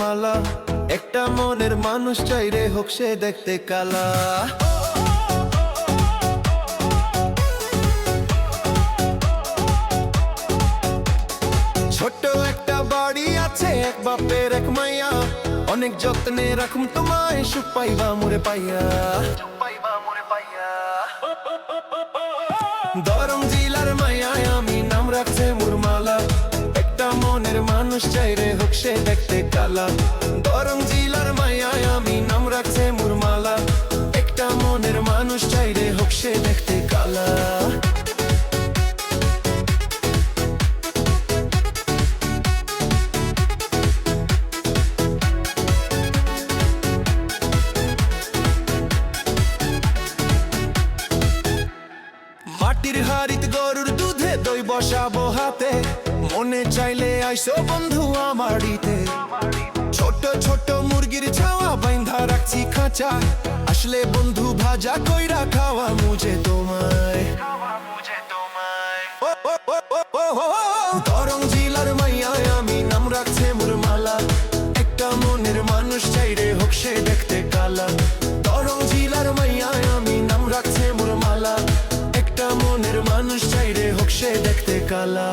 মালা একটা মনের মানুষ চাইরে হোক সে দেখতে কালা। ছোট্ট একটা বাড়ি আছে, এক বাপের এক মাইয়া। অনেক যত্নে রাখুম তোমায়, সুখ পাইবা মোরে পাইয়া। দরম জিলার মাইয়ায় আমি নাম রাখছে মুরমালা মানুষ চাইরে হোক দেখতে কালা। দরম জিলার মাইয়ায় আমি নাম রাখছে মুরমালা। একটা মনের মানুষ চাইরে হোক সে দেখতে কালা। মাটির হাড়িত গরুর দুধে দই বসাবো হাতে। মনে চাইলে আইসো বন্ধু আমারিতে ছোট ছোট মুরগির ছাওয়া বাইন্ধা রাখছি খাঁচা। আসলে বন্ধু ভাজা কইরা খাওয়া মুজে তোমায়। দরং জিলার মাইয়ায় আমি নাম রাখছে মুরমালা একটা মনের মানুষ চাইরে হোক সে দেখতে কালা। দরং জিলার মাইয়ায় আমি নাম রাখছে মুরমালা একটা মনের মানুষ চাইরে হোক সে দেখতে কালা।